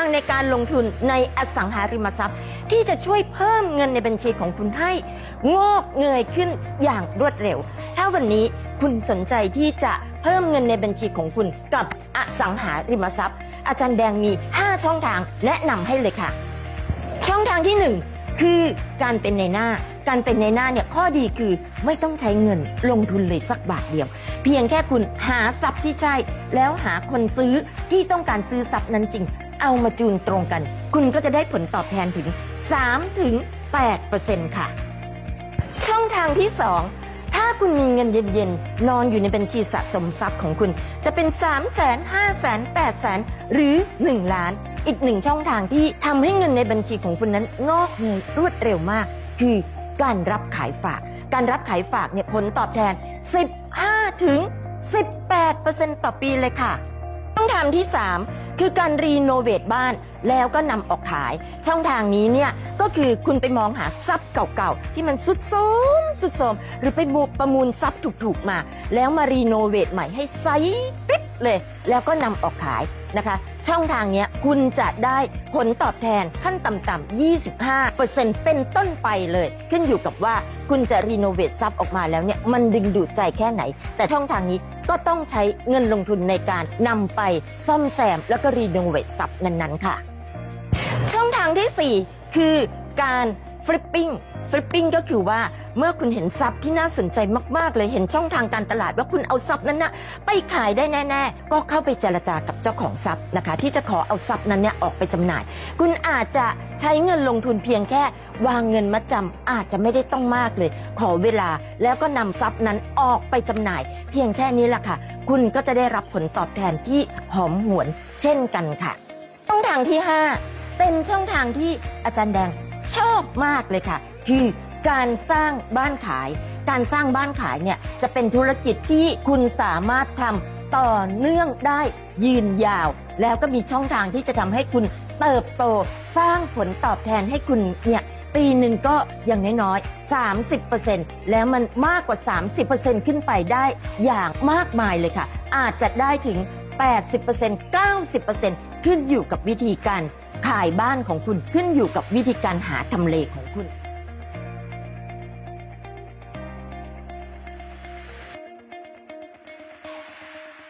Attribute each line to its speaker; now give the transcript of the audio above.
Speaker 1: างในการลงทุนในอสังหาริมทรัพย์ ที่จะช่วยเพิ่มเงินในบัญชีของคุณให้งอกเงยขึ้นอย่างรวดเร็ว ถ้าวันนี้คุณสนใจที่จะเพิ่มเงินในบัญชีของคุณกับอสังหาริมทรัพย์ อาจารย์แดงมี 5 ช่องทางแนะนำให้เลยค่ะ ช่องทางที่ 1 คือการเป็นในหน้าการเป็นในหน้าเนี่ยข้อดีคือไม่ต้องใช้เงินลงทุนเลยสักบาทเดียว เพียงแค่คุณหาทรัพย์ที่ใช่ แล้วหาคนซื้อที่ต้องการซื้อทรัพย์นั้นจริง เอามาจูนตรงกัน คุณก็จะได้ผลตอบแทนถึง 3 ถึง 8%ค่ะ ช่องทางที่ 2 ถ้าคุณมีเงินเย็นๆ นอนอยู่ในบัญชีสะสมทรัพย์ของคุณ จะเป็น 3 0 0 0 0 0 5 0 0 0 8 0 0 0 หรือ 1 ล้าน อีกหนึ่งช่องทางที่ทำให้เงินในบัญชีของคุณนั้นงอกเงยรวดเร็วมาก คือการรับขายฝาก การรับขายฝากเนี่ยผลตอบแทน 15 ถึง 18%ต่อปีเลยค่ะ ช่องทางที่ 3 คือการรีโนเวทบ้านแล้วก็นำออกขาย ช่องทางนี้เนี่ยก็คือคุณไปมองหาทรัพย์เก่าๆ ที่มันสุดโทมสุดโทมหรือไปบุกประมูลทรัพย์ถูกๆมา แล้วมารีโนเวทใหม่ให้ใสปิ๊ดเลย แล้วก็นำออกขายนะคะ ช่องทางเนี้ยคุณจะได้ผลตอบแทนขั้นต่ำๆ25%เป็นต้นไปเลย ขึ้นอยู่กับว่าคุณจะรีโนเวททรัพย์ออกมาแล้วเนี่ยมันดึงดูดใจแค่ไหน แต่ช่องทางนี้ก็ต้องใช้เงินลงทุนในการนำไปซ่อมแซม แล้วก็รีโนเวททรัพย์นั้นๆค่ะ ช่องทางทีสี่4 คือการ ฟลิปปิ้งฟลิปปิ้งก็คือว่าเมื่อคุณเห็นทรัพย์ที่น่าสนใจมากๆ เลยเห็นช่องทางการตลาดว่าคุณเอาทรัพย์นั้นนะไปขายได้แน่ๆ ก็เข้าไปเจรจากับเจ้าของทรัพย์นะคะ ที่จะขอเอาทรัพย์นั้นเนี่ยออกไปจำหน่าย คุณอาจจะใช้เงินลงทุนเพียงแค่ วางเงินมาจำอาจจะไม่ได้ต้องมากเลย ขอเวลาแล้วก็นำทรัพย์นั้นออกไปจำหน่าย เพียงแค่นี้แหละค่ะ คุณก็จะได้รับผลตอบแทนที่หอมหวน เช่นกันค่ะช่องทางที่ 5 เป็นช่องทางที่อาจารย์แดง ชอบมากเลยค่ะ คือการสร้างบ้านขาย การสร้างบ้านขายเนี่ยจะเป็นธุรกิจที่คุณสามารถทำต่อเนื่องได้ยืนยาว แล้วก็มีช่องทางที่จะทำให้คุณเติบโตสร้างผลตอบแทนให้คุณเนี่ยปีหนึ่งก็อย่างน้อยๆ 30%แล้วมันมากกว่า 30%ขึ้นไปได้อย่างมากมายเลยค่ะ อาจจะได้ถึง 80% 90%ขึ้นอยู่กับวิธีการ ขายบ้านของคุณขึ้นอยู่กับวิธีการหาทำเลของคุณ